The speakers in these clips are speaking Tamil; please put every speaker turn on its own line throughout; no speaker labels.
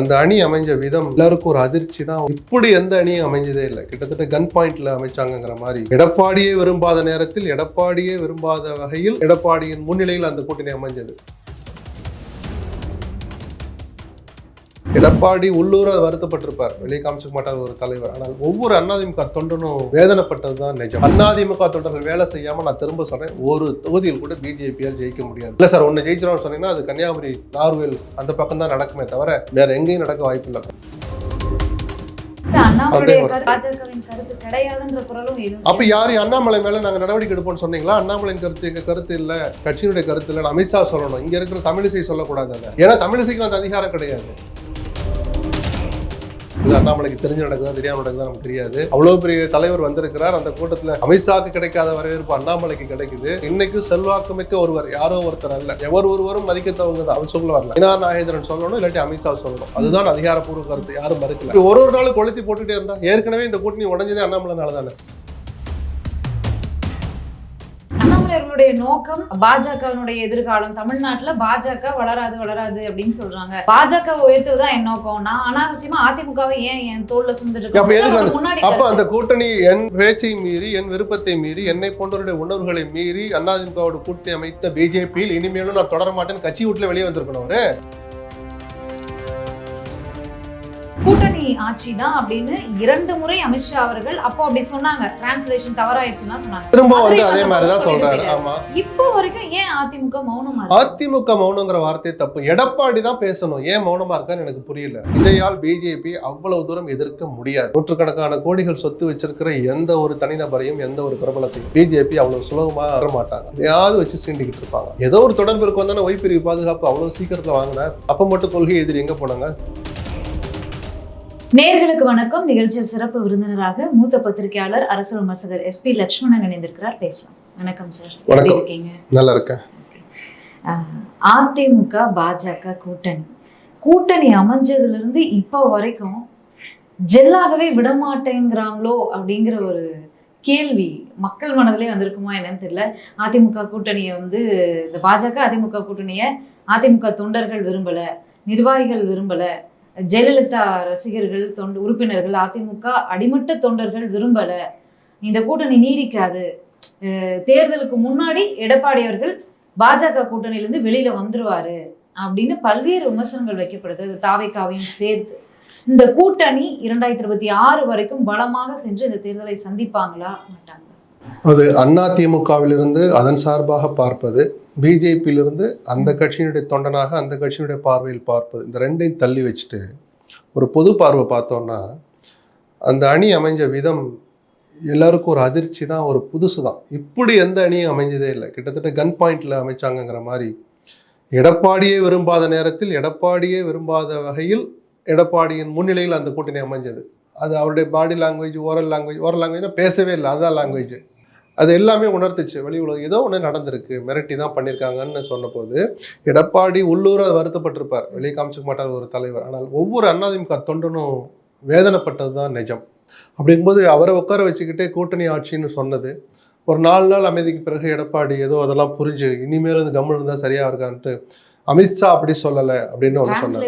அந்த அணி அமைஞ்ச விதம் எல்லாருக்கும் ஒரு அதிர்ச்சி தான். இப்படி எந்த அணியும் அமைஞ்சதே இல்லை. கிட்டத்தட்ட கன் பாயிண்ட்ல அமைச்சாங்கங்கிற மாதிரி. எடப்பாடியே விரும்பாத நேரத்தில் எடப்பாடியே விரும்பாத வகையில் எடப்பாடியின் முன்னிலையில் அந்த கூட்டணி அமைஞ்சது. எடப்பாடி உள்ளூர வருத்தப்பட்டிருப்பார். வெளியே காமிச்சுக்க மாட்டாத ஒரு தலைவர். ஆனால் ஒவ்வொரு அதிமுக தொண்டனும் வேதனைப்பட்டது தான் நிஜம். அதிமுக தொண்டர்கள் வேலை செய்யாம நான் திரும்ப சொல்றேன் ஒரு தொகுதியில் கூட பிஜேபியால் ஜெயிக்க முடியாது. இல்ல சார் ஒன்னு ஜெயிச்சிடும் சொன்னீங்கன்னா அது கன்னியாகுமரி நார்வேல் அந்த பக்கம் தான் நடக்குமே தவிர வேற எங்கேயும் நடக்க வாய்ப்பு இல்லை. அப்ப யாரு அண்ணாமலை மேல நாங்க நடவடிக்கை எடுப்போம்னு சொன்னீங்களா? அண்ணாமலையின் கருத்து எங்க கருத்து இல்ல. கட்சியினுடைய கருத்து இல்ல. அமித்ஷா சொல்லணும். இங்க இருக்கிற தமிழிசை சொல்லக்கூடாது. ஏன்னா தமிழிசைக்கு அந்த அதிகாரம் கிடையாது. இது அண்ணாமலைக்கு தெரிஞ்சு நடக்குதா தெரியாமல் நடக்குதா நமக்கு தெரியாது. அவ்வளவு பெரிய தலைவர் வந்திருக்கிறார். அந்த கூட்டத்துல அமித்ஷாக்கு கிடைக்காத வரவேற்பு அண்ணாமலைக்கு கிடைக்குது. இன்னைக்கும் செல்வாக்கு மிக்க ஒருவர் யாரோ ஒருத்தர் அல்ல. எவர் ஒருவரும் மதிக்கத்தவங்க தான் அவர் சொல்ல வரல. இனா நாகேந்திரன் சொல்லணும் இல்லாட்டி அமித்ஷா சொல்லணும். அதுதான் அதிகாரப்பூர்வ கருத்து. யாரும் மறுக்கல. ஒரு ஒரு நாள் கொளுத்தி போட்டுட்டே இருந்தா ஏற்கனவே இந்த கூட்டணி உடஞ்சதே அண்ணாமலைனால தானே
அண்ணாமலை அவர்களுடைய நோக்கம் பாஜகவினுடைய எதிர்காலம். தமிழ்நாட்டுல பாஜக வளராது வளராது அப்படின்னு சொல்றாங்க. பாஜக உயர்த்துவதுதான் என் நோக்கம். நான் அனாவசியமா அதிமுகவை ஏன் என் தோல்ல சுமந்துட்டு முன்னாடி
அப்ப. அந்த கூட்டணி என் பேச்சை மீறி என் விருப்பத்தை மீறி என்னை போன்றவருடைய உணர்வுகளை மீறி அதிமுகவோட கூட்டணி அமைத்த பிஜேபியில் இனிமேலும் நான் தொடர மாட்டேன்னு கட்சி விட்டுல வெளியே வந்திருக்கணும் அவரு.
கூட்டணி ஆட்சி தான் அப்படின்னு இரண்டு முறை அமித்ஷா அவர்கள் அப்போ அப்படி சொன்னாங்க. டிரான்ஸ்லேஷன் தவறாயிடுச்சுன்னா சொன்னாங்க.
திரும்ப வந்து அதே மாதிரிதான்
சொல்லிட்டு
சொல்றாரு. ஆமா.
இப்போ வரைக்கும் ஏன் அதிமுக மௌனமா?
அதிமுக மௌனங்கிற வார்த்தை தப்பு. எடப்பாடி தான் பேசணும். ஏன் மௌனமா இருக்கான்னு எனக்கு புரியல. இதையால் பிஜேபி அவ்வளவு தூரம் எதிர்க்க முடியாது. நூற்றுக்கணக்கான கோடிகள் சொத்து வச்சிருக்கிற எந்த ஒரு தனிநபரையும் எந்த ஒரு பிரபலத்தையும் பிஜேபி அவ்வளவு சுலபமா வர மாட்டாங்க. எதையாவது வச்சு சீண்டிக்கிட்டு இருப்பாங்க. ஏதோ ஒரு தொடர்பு இருக்கும் தானே ஒய்பிரிவு பாதுகாப்பு அவ்வளவு சீக்கிரத்துல வாங்கினார். அப்ப மட்டும் கொள்கை எதிரி எங்க போனாங்க?
நேர்களுக்கு வணக்கம். நிகழ்ச்சியில் சிறப்பு விருந்தினராக மூத்த பத்திரிகையாளர் அரசு விமர்சகர் எஸ் பி லட்சுமணன் இணைந்திருக்கிறார். பேசலாம். வணக்கம் சார்.
வணக்கம்.
இருக்கீங்க?
நல்லா இருக்கேன்.
அதிமுக பாஜக கூட்டணி. கூட்டணி அமைஞ்சதுல இருந்து இப்போ வரைக்கும் ஜெல்லாகவே விடமாட்டேங்கிறாங்களோ அப்படிங்கிற ஒரு கேள்வி மக்கள் மனதிலே வந்திருக்குமா என்னன்னு தெரியல. அதிமுக கூட்டணியை வந்து இந்த பாஜக அதிமுக கூட்டணியை அதிமுக தொண்டர்கள் விரும்பல நிர்வாகிகள் விரும்பல ஜெயலலிதா ரசிகர்கள் தொண்டு உறுப்பினர்கள் அதிமுக அடிமட்ட தொண்டர்கள் விரும்பல. இந்த கூட்டணி நீடிக்காது. தேர்தலுக்கு முன்னாடி எடப்பாடி அவர்கள் பாஜக கூட்டணியிலேருந்து வெளியில வந்துருவாரு அப்படின்னு பல்வேறு விமர்சனங்கள் வைக்கப்படுது. அது தாவைக்காவையும் சேர்த்து. இந்த கூட்டணி இரண்டாயிரத்தி இருபத்தி ஆறு வரைக்கும் பலமாக சென்று இந்த தேர்தலை சந்திப்பாங்களா? மாட்டாங்களா?
அது அதிமுகவிலிருந்து அதன் சார்பாக பார்ப்பது பிஜேபியிலிருந்து அந்த கட்சியினுடைய தொண்டனாக அந்த கட்சியினுடைய பார்வையில் பார்ப்பது இந்த ரெண்டையும் தள்ளி வச்சுட்டு ஒரு பொது பார்வை பார்த்தோம்னா அந்த அணி அமைஞ்ச விதம் எல்லாருக்கும் ஒரு அதிர்ச்சி தான் ஒரு புதுசு தான். இப்படி எந்த அணியும் அமைஞ்சதே இல்லை. கிட்டத்தட்ட கன் பாயிண்டில் அமைச்சாங்கங்கிற மாதிரி. எடப்பாடியே விரும்பாத நேரத்தில் எடப்பாடியே விரும்பாத வகையில் எடப்பாடியின் முன்னிலையில் அந்த கூட்டணி அமைஞ்சது. அது அவருடைய body language oral language oral லாங்குவேஜ்னா பேசவே இல்லை. அதான் லாங்குவேஜ் அது எல்லாமே உணர்த்துச்சு. வெளி உலகம். ஏதோ ஒன்று நடந்திருக்கு. மிரட்டி தான் பண்ணியிருக்காங்கன்னு சொன்னபோது எடப்பாடி உள்ளூர வருத்தப்பட்டிருப்பார். வெளியே காமிச்சிக்க மாட்டாத ஒரு தலைவர். ஆனால் ஒவ்வொரு அதிமுக தொண்டனும் வேதனைப்பட்டது தான் நிஜம். அப்படிங்கும்போது அவரை உட்கார வச்சுக்கிட்டே கூட்டணி ஆட்சின்னு சொன்னது. ஒரு நாலு நாள் அமைதிக்கு பிறகு எடப்பாடி ஏதோ அதெல்லாம் புரிஞ்சு இனிமேல் அது கம்முன்னு இருந்தால் சரியா இருக்கான்ட்டு அமித்ஷா அப்படி சொல்லலை அப்படின்னு ஒன்று சொன்னார்.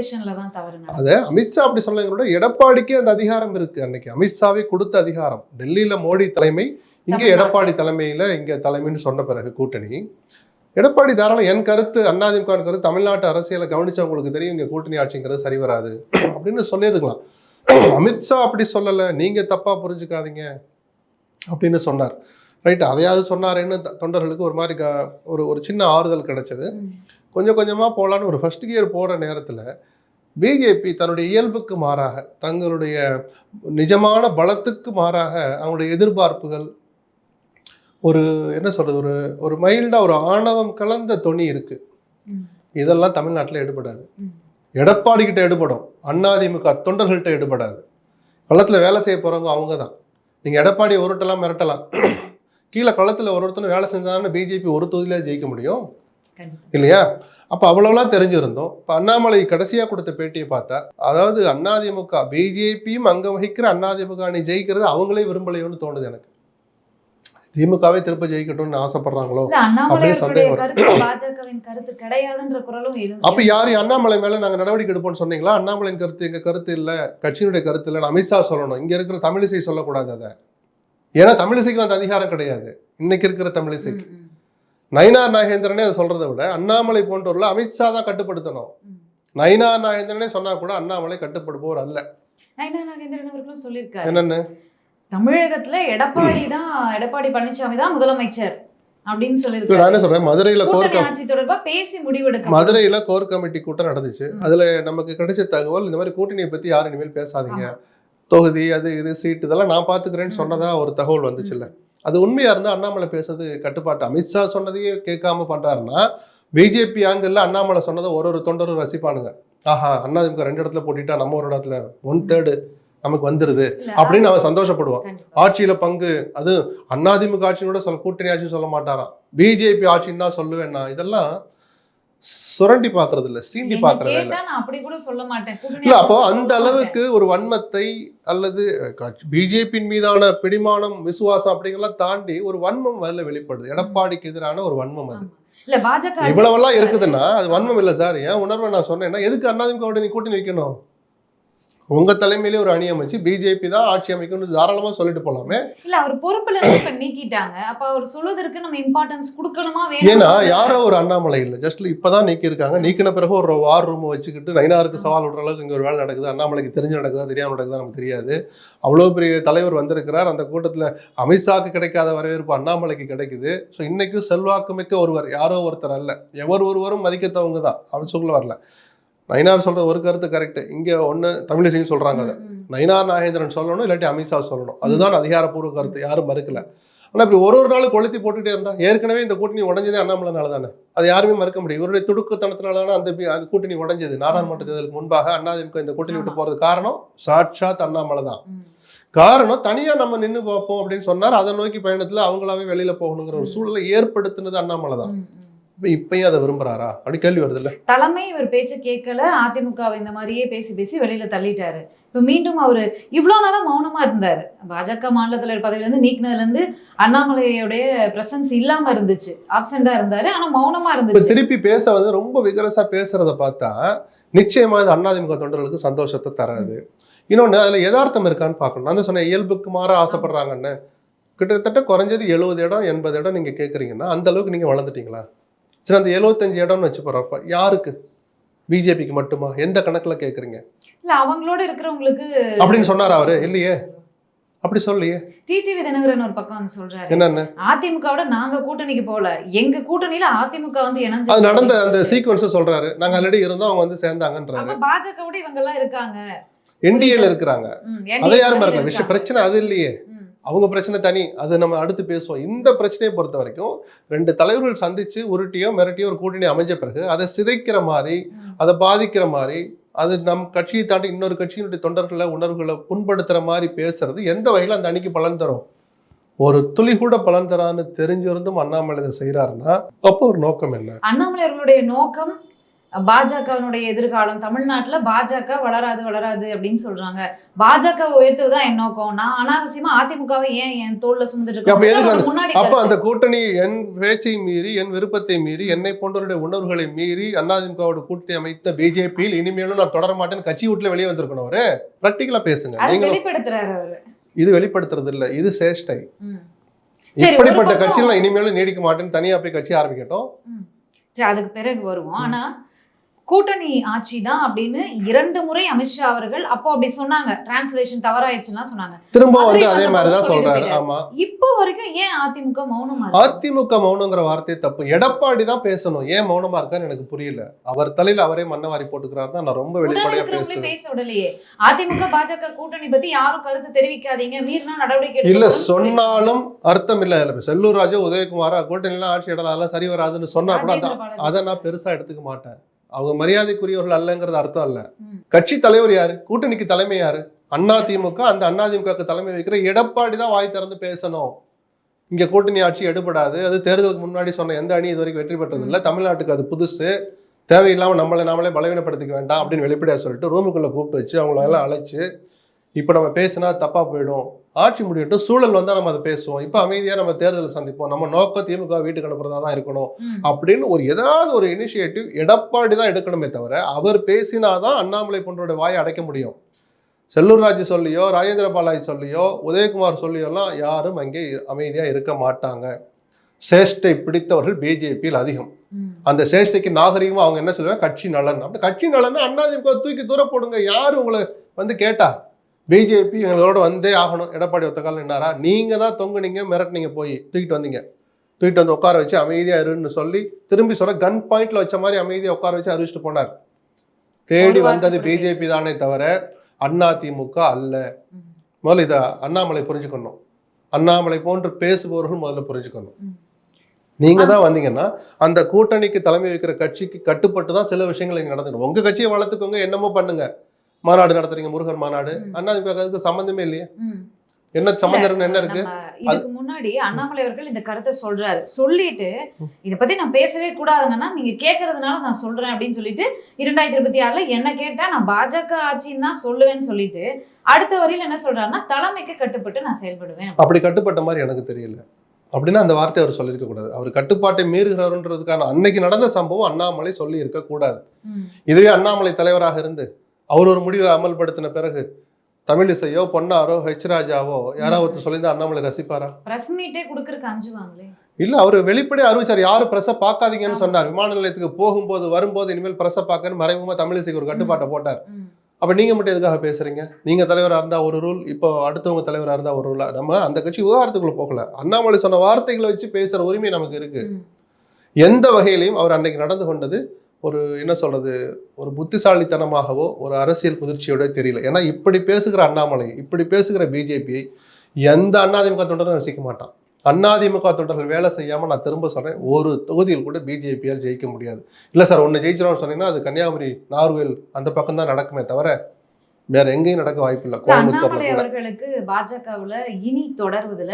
அது. அமித்ஷா அப்படி சொல்லுங்கிறத எடப்பாடிக்கே அந்த அதிகாரம் இருக்கு. அன்னைக்கு அமித்ஷாவே கொடுத்த அதிகாரம். டெல்லியில மோடி தலைமை இங்கே. எடப்பாடி தலைமையில இங்க தலைமைன்னு சொன்ன பிறகு கூட்டணி. எடப்பாடி தாராளம் என் கருத்து அதிமுக கருத்து தமிழ்நாட்டு அரசியலை கவனிச்சவங்களுக்கு தெரியும் இங்க கூட்டணி ஆட்சிங்கிறது சரி வராது. அப்படின்னு சொல்லியிருக்கலாம். அமித்ஷா அப்படி சொல்லலை நீங்க தப்பா புரிஞ்சுக்காதீங்க அப்படின்னு சொன்னார். ரைட் அதையாவது சொன்னாரேன்னு தொண்டர்களுக்கு ஒரு மாதிரி க- ஒரு ஒரு சின்ன ஆறுதல் கிடைச்சது. கொஞ்சம் கொஞ்சமாக போகலான்னு ஒரு ஃபர்ஸ்ட் கியர் போகிற நேரத்தில் பிஜேபி தன்னுடைய இயல்புக்கு மாறாக தங்களுடைய நிஜமான பலத்துக்கு மாறாக அவங்களுடைய எதிர்பார்ப்புகள் ஒரு என்ன சொல்றது ஒரு ஒரு மைல்டாக ஒரு ஆணவம் கலந்த தொனி இருக்கு.
ம்.
இதெல்லாம் தமிழ்நாட்டில் எடுபடாது.
ம்.
எடப்பாடி கிட்ட எடுபடும். அதிமுக தொண்டர்கள்ட்ட எடுபடாது. களத்தில் வேலை செய்ய போகிறவங்க அவங்க தான் நீங்கள் எடப்பாடி உருட்டலாம் மிரட்டலாம். கீழே களத்தில் ஒரு ஒருத்தரும் வேலை செஞ்சாதானே பிஜேபி ஒரு தொகுதியிலே ஜெயிக்க முடியும். இல்லையா? அப்போ அவ்வளோலாம் தெரிஞ்சிருந்தோம். இப்போ அண்ணாமலை கடைசியாக கொடுத்த பேட்டியை பார்த்தா அதாவது அதிமுக பிஜேபியும் அங்கே வகிக்கிற அதிமுக அணி ஜெயிக்கிறது அவங்களே விரும்பலையோன்னு தோணுது எனக்கு. திமுகவே திருப்ப ஜெயிக்கட்டும்னு ஆசைப்படுறாங்களோ?
அவர்களுடைய
சந்தேகம்
பாஜகவின் கருத்து கிடையாதுன்ற குரலும்
அப்ப யாரு அண்ணாமலை மேல நாங்க நடவடிக்கை எடுப்போம்னு சொன்னீங்களா? அண்ணாமலையின் கருத்து எங்க கருத்து இல்ல கட்சியினுடைய கருத்து இல்ல அமித்ஷா சொல்லணும். இங்க இருக்கிற தமிழிசை சொல்லக்கூடாது அதை. ஏன்னா தமிழிசைக்கு அந்த அதிகாரம் கிடையாது. இன்னைக்கு இருக்கிற தமிழிசைக்கு. நயினார் நாகேந்திரனே அதை சொல்றதை விட அண்ணாமலை போன்றவர்ல அமித்ஷா தான் கட்டுப்படுத்தணும். நயினார் நாகேந்திரனே சொன்னா கூட அண்ணாமலை கட்டுப்படுப்பவர் அல்ல.
நயினா நாகேந்திரன் அவர்களும் சொல்லியிருக்காரு.
என்னன்னு?
தமிழகத்துல எடப்பாடி தான் எடப்பாடி பழனிசாமி தான் முதலமைச்சர் அப்படின்னு
இல்ல, நான் என்ன சொல்றேன்? மதுரையில கோர்
ஆட்சி தொடர்பா பேசி முடிவெடுக்க
மதுரையில கோர் கமிட்டி கூட்டம் நடந்துச்சு. அதுல நமக்கு கிடைச்ச தகவல் இந்த மாதிரி கூட்டணியை பத்தி யாரும் இனிமேல் பேசாதீங்க. தொகுதி அது இது சீட்டு இதெல்லாம் நான் பாத்துக்கிறேன்னு. சொன்னதா ஒரு தகவல் வந்துச்சுல்ல அது உண்மையா இருந்தா அண்ணாமலை பேசுறது கட்டுப்பாட்டு. அமித்ஷா சொன்னதையே கேட்காம பண்றாருன்னா பிஜேபி ஆங்கிள் அண்ணாமலை சொன்னதை ஒரு ஒரு தொண்டரும் ரசிப்பானுங்க. ஆஹா அண்ணாதிமுக ரெண்டு இடத்துல போட்டிட்டா நம்ம ஒரு இடத்துல ஒன் தேர்டு நமக்கு வந்துருது அப்படின்னு அவன் சந்தோஷப்படுவான். ஆட்சியில பங்கு அது அண்ணாதிமுக ஆட்சியோட சொல்ல கூட்டணி ஆட்சி சொல்ல மாட்டாராம். பிஜேபி ஆட்சின்னு தான் சொல்லுவேன்னா இதெல்லாம் சுரண்டி பாக்குறது இல்ல சீண்டி பாக்குறது இல்ல.
அப்படி கூட சொல்ல மாட்டேன்.
இல்ல அப்போ அந்த அளவுக்கு ஒரு வன்மத்தை அல்லது பிஜேபியின் மீதான பிடிமானம் விசுவாசம் அப்படிங்கலாம் தாண்டி ஒரு வன்மம் வரல வெளிப்படுது. எடப்பாடிக்கு எதிரான ஒரு வன்மம் அது.
இல்ல பாஜக
இவ்வளவெல்லாம். இருக்குதுன்னா அது வன்மம் இல்ல சார். என் உணர்வை நான் சொன்னேன்னா எதுக்கு அண்ணாதிமுக நீ கூட்டணி வைக்கணும்? உங்க தலைமையிலே ஒரு அணி அமைச்சு பிஜேபி தான் ஆட்சி அமைக்கணும்னு தாராளமா சொல்லிட்டு போலாமே.
இல்ல அவர் பொறுப்புல இருந்து நீக்கிட்டாங்க. அப்ப அவர் சொல்வதற்கு நம்ம இம்பார்ட்டன்ஸ் கொடுக்கணுமா
ஏன்னா
வேணும்
யாரோ ஒரு அண்ணாமலை இல்லை ஜஸ்ட் இப்பதான் நீக்கி இருக்காங்க நீக்கின பிறகு ஒரு வார் ரூம் வச்சுக்கிட்டு நைனாருக்கு சவால் விடுற அளவுக்கு இங்க ஒரு வேலை நடக்குது? அண்ணாமலைக்கு தெரிஞ்சு நடக்குதா? தெரியாம நடக்குதா? நமக்கு தெரியாது. அவ்வளவு பெரிய தலைவர் வந்திருக்கிறார். அந்த கூட்டத்துல அமித்ஷாக்கு கிடைக்காத வரவேற்பு அண்ணாமலைக்கு கிடைக்குது. ஸோ இன்னைக்கும் செல்வாக்கு மிக்க ஒருவர் யாரோ ஒருத்தர் அல்ல. எவர் ஒருவரும் மதிக்கத்தவங்க தான். அப்படி சொல்ல வரல. நயினார் சொல்ற ஒரு கருத்து கரெக்ட் இங்க ஒண்ணு தமிழிசையும் சொல்றாங்க அதை. நயினார் நாகேந்திரன் சொல்லணும் இல்லாட்டி அமித்ஷா சொல்லணும். அதுதான் அதிகாரப்பூர்வ கருத்து யாரும் மறுக்கல. ஆனா இப்படி ஒரு ஒரு நாள் கொளுத்தி போட்டுட்டே இருந்தா ஏற்கனவே இந்த கூட்டணி உடஞ்சதே அண்ணாமலைனால தானே? அது யாருமே மறுக்க முடியும் இவருடைய துடுக்குத்தனத்தினால தானே அந்த அந்த கூட்டணி உடைஞ்சது. நாடாளுமன்ற தேர்தலுக்கு முன்பாக அண்ணாதிமுக இந்த கூட்டணி விட்டு. போறது காரணம் சாட்சாத் அண்ணாமலை தான். காரணம் தனியா நம்ம நின்னு பார்ப்போம் அப்படின்னு சொன்னார். அதை நோக்கி பயணத்துல அவங்களாவே வெளியில போகணுங்கிற ஒரு
ம்.
சூழலை ஏற்படுத்தினது அண்ணாமலை தான். இப்பயும் அதை விரும்புறாரா? அப்படி கேள்வி வருது இல்ல
தலைமை இவர் பேச்ச கேட்கல அதிமுகவை இந்த மாதிரியே பேசி பேசி வெளியில தள்ளிட்டாரு. இப்ப மீண்டும் அவரு இவ்வளவு நாளா மௌனமா இருந்தாரு. பாஜக மாநில தலைவர் பதவியில இருந்து நீக்கினதுல இருந்து அண்ணாமலையுடைய பிரசன்ஸ் இல்லாம இருந்துச்சு. ஆப்சென்டா இருந்தாரு ஆனா மௌனமா
இப்ப
இருந்துச்சு.
திருப்பி பேச வந்து ரொம்ப விகரசா பேசுறத பார்த்தா நிச்சயமா இது அண்ணாதிமுக தொண்டர்களுக்கு சந்தோஷத்தை தராது. இன்னொன்னு அதுல யதார்த்தம் இருக்கான்னு பார்க்கணும். நான் தான் சொன்னேன் இயல்புக்கு மாற ஆசைப்படுறாங்கன்னு. கிட்டத்தட்ட குறைஞ்சது எழுபது இடம் எண்பது இடம் நீங்க கேக்குறீங்கன்னா அந்த அளவுக்கு நீங்க வளர்ந்துட்டீங்களா? சரி அந்த எழுபத்தஞ்சு இடம்னு வச்சு போறப்ப யாருக்கு? பிஜேபிக்கு மட்டுமா? எந்த கணக்குல கேக்குறீங்க?
இல்ல அவங்களோட இருக்கிறவங்களுக்கு
அப்படின்னு சொன்னார் அவரு? இல்லையே. அப்படி சொல்லலையே.
டிடிவி தினகரன் ஒரு பக்கம் வந்து சொல்றாரு.
என்னன்னு?
அதிமுகவோட நாங்க கூட்டணிக்கு போல. எங்க கூட்டணியில அதிமுக வந்து இணைஞ்சு
அது நடந்த அந்த சீக்வன்ஸ் சொல்றாரு. நாங்க ஆல்ரெடி இருந்தோம் அவங்க வந்து சேர்ந்தாங்கன்றாரு.
அப்ப பாஜகவோட இவங்க எல்லாம் இருக்காங்க
என்டிஏல இருக்கிறாங்க. அதை யாரும் மறக்கல. விஷயம். பிரச்சனை அது இல்லையே. அவங்க பிரச்சனை தனி. அது நம்ம அடுத்து பேசுவோம். இந்த பிரச்சனையை பொறுத்த வரைக்கும் ரெண்டு தலைவர்கள் சந்திச்சு உருட்டியோ மிரட்டியோ ஒரு கூட்டணி அமைஞ்ச பிறகு அதை சிதைக்கிற மாதிரி. அதை பாதிக்கிற மாதிரி அது நம் கட்சியை தாண்டி இன்னொரு கட்சியினுடைய தொண்டர்களை உணர்வுகளை புண்படுத்துற மாதிரி பேசுறது எந்த வகையில அந்த அணிக்கு பலன் தரும்? ஒரு துளி கூட பலன் தரான்னு தெரிஞ்சிருந்தும் அண்ணாமலை இதை செய்யறாருன்னா அப்போ ஒரு நோக்கம் என்ன?
அண்ணாமலை அவர்களுடைய நோக்கம் பாஜகவினுடைய எதிர்காலம் தமிழ்நாட்டுல பாஜக வளராது வளராது அப்படின்னு சொல்றாங்க. பாஜக உயர்த்துவதுதான் என் நோக்கம். நான் அனாவசியமா அதிமுகவை ஏன் என் தோல்ல சுமந்துட்டு முன்னாடி
அப்ப. அந்த கூட்டணி என் பேச்சை மீறி என் விருப்பத்தை மீறி என்னை போன்றவருடைய உணர்வுகளை மீறி அதிமுகவோட கூட்டணி அமைத்த பிஜேபியில் இனிமேலும் நான் தொடர மாட்டேன்னு கட்சி விட்டுல வெளியே வந்திருக்கணும் அவரு. பிராக்டிக்கலா பேசுங்க.
வெளிப்படுத்துறாரு அவரு.
இது வெளிப்படுத்துறது இல்ல இது சேஷ்டை. இப்படிப்பட்ட கட்சியில் நான் இனிமேலும் நீடிக்க மாட்டேன்னு தனியா போய் கட்சி ஆரம்பிக்கட்டும்.
சரி அதுக்கு பிறகு வருவோம். ஆனா கூட்டணி ஆட்சி தான் அப்படின்னு இரண்டு முறை அமித்ஷா அவர்கள் அப்போ அப்படி சொன்னாங்க. டிரான்ஸ்லேஷன் தவறாயிடுச்சுன்னா சொன்னாங்க.
திரும்ப வந்து அதே
வந்த
மாதிரிதான்
போது
சொல்றாரு. ஆமா.
இப்போ வரைக்கும் ஏன் அதிமுக மௌனமா?
அதிமுக மௌனங்கிற வார்த்தை தப்பு. எடப்பாடி தான் பேசணும். ஏன் மௌனமா இருக்கான்னு எனக்கு புரியல. அவர் தலையில அவரே மண்ணவாரி போட்டுக்கிறாரு தான் நான் ரொம்ப வெளிப்படையா
பேச விடலையே. அதிமுக பாஜக கூட்டணி பத்தி யாரும் கருத்து தெரிவிக்காதீங்க. மீறினா நடவடிக்கை
இல்ல சொன்னாலும் அர்த்தம் இல்ல. செல்லூர் ராஜு உதயகுமார் கூட்டணிலாம் ஆட்சி இடலாம் அதெல்லாம் சரி வராதுன்னு சொன்னா கூட அதை நான் பெருசா எடுத்துக்க மாட்டேன். அவங்க மரியாதைக்குரியவர்கள் அல்லங்கிறது அர்த்தம் இல்ல.
ம்.
கட்சி தலைவர் யாரு? கூட்டணிக்கு தலைமை யாரு? அண்ணா திமுக அந்த அண்ணா திமுக தலைமை வைக்கிற எடப்பாடி தான் வாய் திறந்து பேசணும். இங்க கூட்டணி ஆட்சி எடுபடாது. அது தேர்தலுக்கு முன்னாடி சொன்ன எந்த அணி இது வரைக்கும் வெற்றி பெற்றது இல்ல. தமிழ்நாட்டுக்கு அது புதுசு. தேவையில்லாம நம்மளை நாமளே பலவீனப்படுத்திக்க வேண்டாம் அப்படின்னு வெளிப்படையா சொல்லிட்டு ரூமுக்குள்ள கூப்பிட்டு வச்சு அவங்கள எல்லாம் அழைச்சு இப்போ நம்ம பேசினா தப்பா போயிடும். ஆட்சி முடியட்டும் சூழல் வந்தா நம்ம அதை பேசுவோம். இப்போ அமைதியா நம்ம தேர்தலை சந்திப்போம். நம்ம நோக்கம் திமுக வீட்டுக்கு அனுப்புறதா தான் இருக்கணும். அப்படின்னு ஒரு ஏதாவது ஒரு இனிஷியேட்டிவ் எடப்பாடி தான் எடுக்கணுமே தவிர அவர் பேசினாதான் அண்ணாமலை போன்றோட வாயை அடைக்க முடியும். செல்லூர் ராஜு சொல்லியோ ராஜேந்திர பாலாஜி சொல்லியோ உதயகுமார் சொல்லியோலாம் யாரும் அங்கே அமைதியா இருக்க மாட்டாங்க. சேஷ்டை பிடித்தவர்கள் பிஜேபியில் அதிகம். அந்த சேஷ்டைக்கு நாகரிகமா அவங்க என்ன சொல்றாங்க கட்சி நலன். அப்படி கட்சி நலன்னா அண்ணாதிமுக தூக்கி தூர போடுங்க. யாரு உங்களை வந்து கேட்டா? பிஜேபி எங்களோட வந்தே ஆகணும். எடப்பாடி ஒத்த காலம் என்னாரா நீங்க தான் தொங்குனீங்க மிரட்டினீங்க போய். தூக்கிட்டு வந்தீங்க. தூக்கிட்டு வந்து உட்கார வச்சு அமைதியா இருன்னு சொல்லி திரும்பி சொல்ற கன் பாயிண்ட்ல வச்ச மாதிரி அமைதியா உட்கார வச்சு அறிவிச்சிட்டு போனார். தேடி வந்தது பிஜேபி தானே தவிர அண்ணா திமுக அல்ல. முதல்ல இதை அண்ணாமலை புரிஞ்சுக்கணும். அண்ணாமலை போன்று பேசுபவர்கள் முதல்ல புரிஞ்சுக்கணும். நீங்க தான் வந்தீங்கன்னா அந்த கூட்டணிக்கு தலைமை வைக்கிற கட்சிக்கு கட்டுப்பட்டு தான் சில விஷயங்கள் இங்க நடந்துடும் உங்க கட்சியை வளர்த்துக்கோங்க என்னமோ பண்ணுங்க. மாநாடு நடத்துறீங்க முருகன் மாநாடு. அண்ணா அதுக்கு சம்பந்தமே இல்லையே. என்ன சம்பந்தம் என்ன இருக்கு?
இதுக்கு முன்னாடி அண்ணாமலை அவர்கள் இந்த கருத்தை சொல்றாரு. சொல்லிட்டு இத பத்தி நான் பேசவே கூடாதுங்கன்னா நீங்க கேக்குறதுனால நான் சொல்றேன் அப்படின்னு சொல்லிட்டு இரண்டாயிரத்தி இருபத்தி ஆறுல என்ன கேட்டா நான் பாஜக ஆட்சின்னு தான் சொல்லுவேன்னு சொல்லிட்டு அடுத்த வரியில என்ன சொல்றாருன்னா தலைமைக்கு கட்டுப்பட்டு நான் செயல்படுவேன்.
அப்படி கட்டுப்பட்ட மாதிரி எனக்கு தெரியல. அப்படின்னா அந்த வார்த்தை அவர் சொல்லியிருக்க கூடாது. அவர் கட்டுப்பாட்டை மீறுகிறாருன்றதுக்கான அன்னைக்கு நடந்த சம்பவம் அண்ணாமலை சொல்லி இருக்க கூடாது.
ம்.
இதுவே அண்ணாமலை தலைவராக இருந்து அவர் ஒரு முடிவை அமல்படுத்தின பிறகு தமிழிசையோ பொன்னாரோ ஹெச் ராஜாவோ யாராவது ஒருத்தர் சொல்லியிருந்தா அண்ணாமலை ரசிப்பாரா?
பிரஸ் மீட்டே குடுக்கறதுக்கு அஞ்சுவாங்களே.
இல்ல அவர் வெளிப்படையா அறிவிச்சார். யாரும் பிரஸை பார்க்காதீங்கன்னு
ஆமா.
சொன்னார். விமான நிலையத்துக்கு போகும்போது வரும்போது இனிமேல் பிரஸை பார்க்கன்னு மறைமுகமா தமிழிசைக்கு ஒரு கட்டுப்பாட்டை போட்டார். அப்ப நீங்க மட்டும் எதுக்காக பேசுறீங்க? நீங்க தலைவரா இருந்தா ஒரு ரூல் இப்போ அடுத்தவங்க தலைவரா இருந்தா ஒரு ரூல் நம்ம அந்த கட்சி விவகாரத்துக்குள்ள போகல. அண்ணாமலை சொன்ன வார்த்தைகளை வச்சு பேசுற உரிமை நமக்கு இருக்கு. எந்த வகையிலையும் அவர் அன்னைக்கு நடந்து கொண்டது ஒரு என்ன சொல்றது ஒரு புத்திசாலித்தனமாகவோ ஒரு அரசியல் முதிர்ச்சியோட தெரியல. ஏன்னா இப்படி பேசுகிற அண்ணாமலை இப்படி பேசுகிற பிஜேபியை எந்த அண்ணாதிமுக தொண்டரும் ரசிக்க மாட்டான். அண்ணாதிமுக தொண்டர்கள் வேலை செய்யாம நான் திரும்ப சொல்றேன் ஒரு தொகுதியில் கூட பிஜேபியால் ஜெயிக்க முடியாது. இல்ல சார் ஒன்னு ஜெயிச்சிரோம்னு சொன்னீங்கன்னா அது கன்னியாகுமரி நார்வேல் அந்த பக்கம் தான் நடக்குமே தவிர வேற எங்கேயும் நடக்க வாய்ப்பு இல்லை. கோயம்புத்தூர்ல
அவர்களுக்கு பாஜகவுல இனி தொடர்வதுல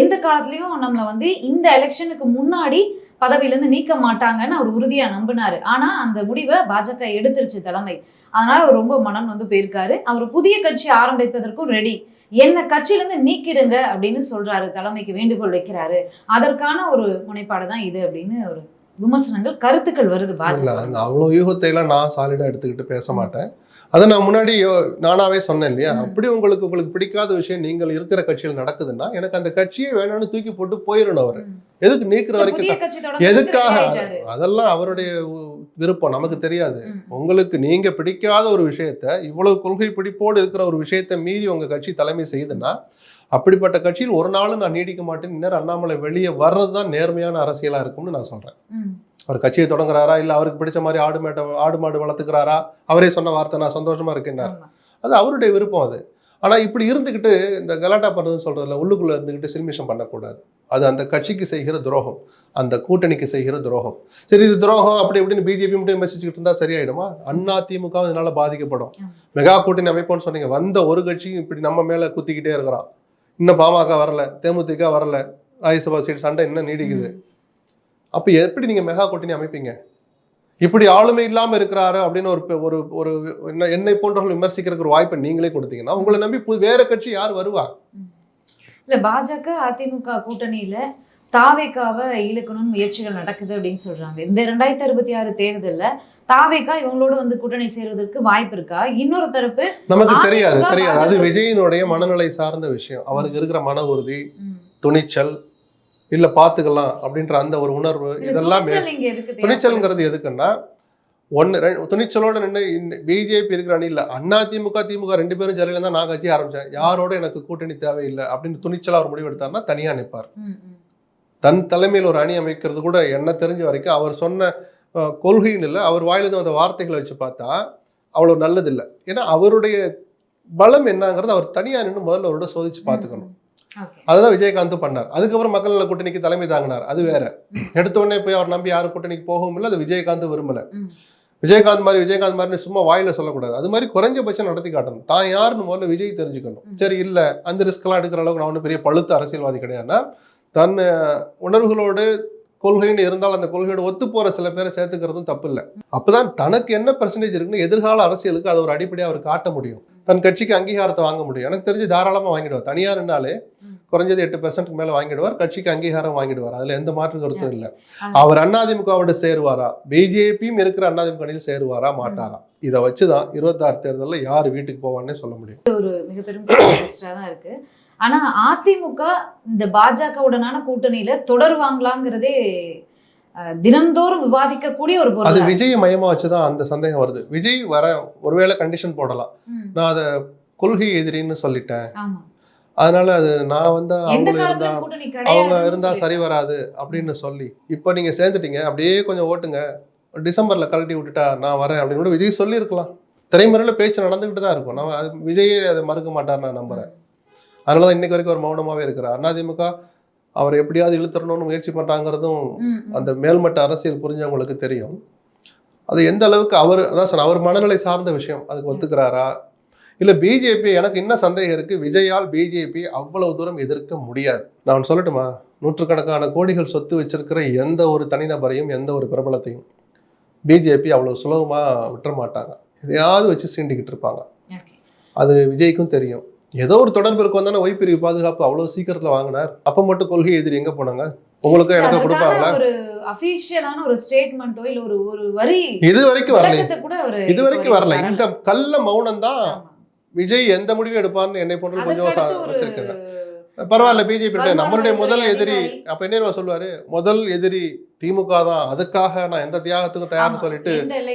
எந்த காலத்துலயும் நம்மள வந்து இந்த எலெக்ஷனுக்கு முன்னாடி பதவியில இருந்து நீக்க மாட்டாங்கன்னு அவர் உறுதியா நம்பினாரு. ஆனா அந்த முடிவை பாஜக எடுத்துருச்சு தலைமை. அதனால அவர் ரொம்ப மனம் வந்து போயிருக்காரு. அவர் புதிய கட்சி ஆரம்பிப்பதற்கும் ரெடி என்ன கட்சியில இருந்து நீக்கிடுங்க அப்படின்னு சொல்றாரு. தலைமைக்கு வேண்டுகோள் வைக்கிறாரு. அதற்கான ஒரு முனைப்பாடு தான் இது அப்படின்னு ஒரு விமர்சனங்கள் கருத்துக்கள் வருது பாஜக.
அவ்வளோ யூகத்தை எல்லாம் நான் சாலிடா எடுத்துக்கிட்டு பேச மாட்டேன். அதை நான் முன்னாடி நானாவே சொன்னேன் இல்லையா. அப்படி உங்களுக்கு உங்களுக்கு பிடிக்காத விஷயம் நீங்கள் இருக்கிற கட்சியில் நடக்குதுன்னா எனக்கு அந்த கட்சியே வேணும்னு தூக்கி போட்டு போயிடணும் அவர். எதுக்கு நீக்கிற வரைக்கும் எதுக்காக. அதெல்லாம் அவருடைய விருப்பம். நமக்கு தெரியாது. உங்களுக்கு நீங்க பிடிக்காத ஒரு விஷயத்த இவ்வளவு கொள்கை பிடிப்போடு இருக்கிற ஒரு விஷயத்தை மீறி உங்க கட்சி தலைமை செய்யுதுன்னா அப்படிப்பட்ட கட்சியில் ஒரு நாளும் நான் நீடிக்க மாட்டேன். இன்னும் அண்ணாமலை வெளியே வர்றது தான் நேர்மையான அரசியலா இருக்கும்னு நான் சொல்றேன். அவர் கட்சியை தொடங்குறாரா? இல்ல அவருக்கு பிடிச்ச மாதிரி ஆடு மேட்டை ஆடு மாடு வளர்த்துக்கிறாரா? அவரே சொன்ன வார்த்தை நான் சந்தோஷமா இருக்கேன்னார். அது அவருடைய விருப்பம் அது. ஆனா இப்படி இருந்துகிட்டு இந்த கலாட்டா பண்றதுன்னு சொல்றதுல உள்ளுக்குள்ள இருந்துகிட்டு சில்மிஷம் பண்ணக்கூடாது. அது அந்த கட்சிக்கு செய்கிற துரோகம். அந்த கூட்டணிக்கு செய்கிற துரோகம். சரி இது துரோகம் அப்படி இப்படின்னு பிஜேபி மட்டும் விமர்சிச்சுக்கிட்டு இருந்தா சரியாயிடுமா? அண்ணா திமுக இதனால பாதிக்கப்படும். மெகா கூட்டணி அமைப்போம்னு சொன்னீங்க. வந்த ஒரு கட்சியும் இப்படி நம்ம மேல குத்திக்கிட்டே இருக்கிறான். இன்னும் பாமக வரல தேமுதிக வரல ராஜ்யசபா சீட் சண்டை இன்னும் நீடிக்குது. அப்ப எப்படி நீங்க மெகா கூட்டணி அமைப்பீங்க? இப்படி ஆளுமை இல்லாம இருக்கிறாரு அப்படின்னு ஒரு ஒரு ஒரு என்ன- போன்றவர்கள் விமர்சிக்கிறதுக்கு ஒரு வாய்ப்பை நீங்களே கொடுத்தீங்கன்னா உங்களை நம்பி வேற கட்சி யார் வருவா?
இல்ல பாஜக அதிமுக கூட்டணியில தாவேக்காவை இழுக்கணும்னு முயற்சிகள் நடக்குது அப்படின்னு சொல்றாங்க. இந்த ரெண்டாயிரத்தி அறுபத்தி ஆறு தேர்தல்ல தாவேக்கா இவங்களோட வந்து கூட்டணி சேருவதற்கு வாய்ப்பு இருக்கா? இன்னொரு தரப்பு
நமக்கு தெரியாது தெரியாது. அது. விஜயினுடைய மனநிலை சார்ந்த விஷயம். அவருக்கு இருக்கிற மன உறுதி துணிச்சல் இல்ல பாத்துக்கலாம் அப்படின்ற அந்த ஒரு உணர்வு இதெல்லாம்? துணிச்சல்ங்கிறது எதுக்குன்னா ஒன்னு ரெ- துணிச்சலோட நின்று இந்த பிஜேபி இருக்கிற அணி இல்ல அண்ணா திமுக திமுக ரெண்டு பேரும் ஜெயில தான் நான் கட்சி ஆரம்பிச்சேன். யாரோட எனக்கு கூட்டணி தேவையில்லை அப்படின்னு துணிச்சலா ஒரு முடிவு எடுத்தாருன்னா தனியா நிற்பார். தன் தலைமையில் ஒரு அணி அமைக்கிறது கூட என்ன தெரிஞ்ச வரைக்கும் அவர் சொன்ன கொள்கைன்னு இல்லை அவர் வாயிலிருந்து வந்த வார்த்தைகளை வச்சு பார்த்தா அவ்வளோ நல்லதில்லை. ஏன்னா அவருடைய பலம் என்னங்கிறது அவர் தனியா நின்று முதல்ல அவரோட சோதிச்சு பார்த்துக்கணும். அதுதான் விஜயகாந்தும் பண்ணார். அதுக்கப்புறம் மக்கள் நல கூட்டணிக்கு தலைமை தாங்கினார். அது வேற. எடுத்த உடனே போய் அவர் நம்பி யாரும் கூட்டணிக்கு போகவும் இல்லை அது விஜயகாந்த் விரும்பல. விஜயகாந்த் மாதிரி விஜயகாந்த் மாதிரி சும்மா வாயில சொல்லக்கூடாது. அது மாதிரி குறைஞ்சபட்சம் நடத்தி காட்டணும். தான் யாருன்னு முதல்ல விஜய் தெரிஞ்சுக்கணும். சரி இல்ல அந்த ரிஸ்க்லாம் எடுக்கிற அளவுக்கு நான் ஒன்றும் பெரிய பழுத்த அரசியல்வாதி கிடையாதுன்னா தன் உணர்வுகளோடு கொள்கைன்னு இருந்தால் அந்த கொள்கையோட ஒத்து போற சில பேரை சேர்த்துக்கிறதும் தப்பு இல்லை. அப்பதான் தனக்கு என்ன பெர்சன்டேஜ் இருக்குன்னு எதிர்கால அரசியலுக்கு அதை ஒரு அடிப்படையா அவர் காட்ட முடியும். தன் கட்சிக்கு அங்கீகாரத்தை வாங்க முடியும். எனக்கு தெரிஞ்சு தாராளமா வாங்கிடுவார். தனியார்னாலே. குறைஞ்சது எட்டு பெர்சென்ட்க்கு மேல வாங்கிடுவார். கட்சிக்கு அங்கீகாரம் வாங்கிடுவார். அதுல எந்த மாற்று கருத்தும் இல்லை. அவர் அதிமுகவோட சேருவாரா? பிஜேபியும் இருக்கிற அதிமுக அணியில் சேருவாரா? மாட்டாரா? இதை வச்சுதான் இருபத்தாறு தேர்தல்ல யார் வீட்டுக்கு போவான்னே சொல்ல முடியும்.
மிக பெரும் contest-ஆ தான் இருக்கு. ஆனா அதிமுக இந்த பாஜகவுடனான கூட்டணியில தொடருவாங்களாங்கிறதே அஹ், தினம்தோறும் விவாதிக்கக்கூடிய ஒரு
அது
பொருள்
விஜய் மையமா வச்சுதான் அந்த சந்தேகம் வருது. விஜய் வர ஒருவேளை கண்டிஷன் போடலாம். நான் அதை கொள்கை எதிரின்னு சொல்லிட்டேன். அதனால அது நான் வந்து அவங்க இருந்தா அவங்க இருந்தா சரி வராது அப்படின்னு சொல்லி. இப்போ நீங்க சேர்ந்துட்டீங்க அப்படியே கொஞ்சம் ஓட்டுங்க. டிசம்பர்ல கழட்டி விட்டுட்டா நான் வரேன் அப்படின்னு கூட விஜய் சொல்லியிருக்கலாம். திரைமுறையில் பேச்சு நடந்துகிட்டு தான் இருக்கும் அது விஜயே அதை மறுக்க மாட்டார் நான் நம்புறேன். அதனால தான் இன்னைக்கு வரைக்கும் ஒரு மௌனமாவே இருக்கிறார். அதிமுக அவர் எப்படியாவது இழுத்துறணும்னு முயற்சி பண்றாங்கிறதும் அந்த மேல்மட்ட அரசியல் புரிஞ்சவங்களுக்கு தெரியும். அது எந்த அளவுக்கு அவர் அதான் சொன்ன அவர் மனநிலை சார்ந்த விஷயம். அதுக்கு ஒத்துக்கிறாரா? இல்ல பிஜேபி எனக்கு என்ன சந்தேகம் இருக்கு. விஜயால் பிஜேபி அவ்வளவு தூரம் எதிர்க்க முடியாது. நான் சொல்லட்டுமா? நூற்றுக்கணக்கான கோடிகள் சொத்து வச்சிருக்கிற எந்த ஒரு தனிநபரையும் எந்த ஒரு பிரபலத்தையும் பிஜேபி அவ்வளவு சுலபமா விட்டுற மாட்டாங்க. எதையாவது வச்சு சீண்டிக்கிட்டு இருப்பாங்க. அது விஜய்க்கும் தெரியும். ஏதோ ஒரு தொடர்பு இருக்கும் வந்தானே ஒய் பிரிவு பாதுகாப்பு அவ்வளவு சீக்கிரத்துல வாங்கினார். அப்ப மட்டும் கொள்கை எதிரி எங்க போனாங்க? உங்களுக்கு எனக்கு கொடுப்பாங்களா?
ஒரு அபிஷியலான ஒரு ஸ்டேட்மெண்ட்டோ இல்ல ஒரு ஒரு வரி
இது வரைக்கும் வரல இது வரைக்கும் வரல. இந்த கள்ள மௌனம் தான் விஜய் எந்த முடிவும் எடுப்பார்னு என்னை போன்ற கொஞ்சம் பரவாயில்ல பிஜேபி நம்மளுடைய முதல் எதிரி. அப்ப என்ன சொல்லுவாரு? முதல் எதிரி திமுக தான் அதுக்காக நான் எந்த தியாகத்துக்கும் தயார்னு சொல்லிட்டு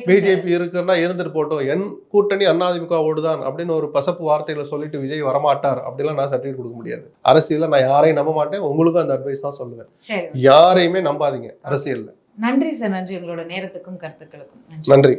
பிஜேபி இருக்குன்னா இருந்துட்டு போட்டோம். என் கூட்டணி அதிமுக ஓடுதான் அப்படின்னு ஒரு பசப்பு வார்த்தையில சொல்லிட்டு விஜய் வரமாட்டார் அப்படிலாம் நான் சர்டிஃபிகேட் கொடுக்க முடியாது. அரசியல்ல நான் யாரையும் நம்ப மாட்டேன். உங்களுக்கும் அந்த அட்வைஸ் தான் சொல்லுவேன். யாரையுமே நம்பாதீங்க அரசியல்ல.
நன்றி சார். நன்றி. உங்களோட நேரத்துக்கும் கருத்துக்களுக்கும்.
நன்றி.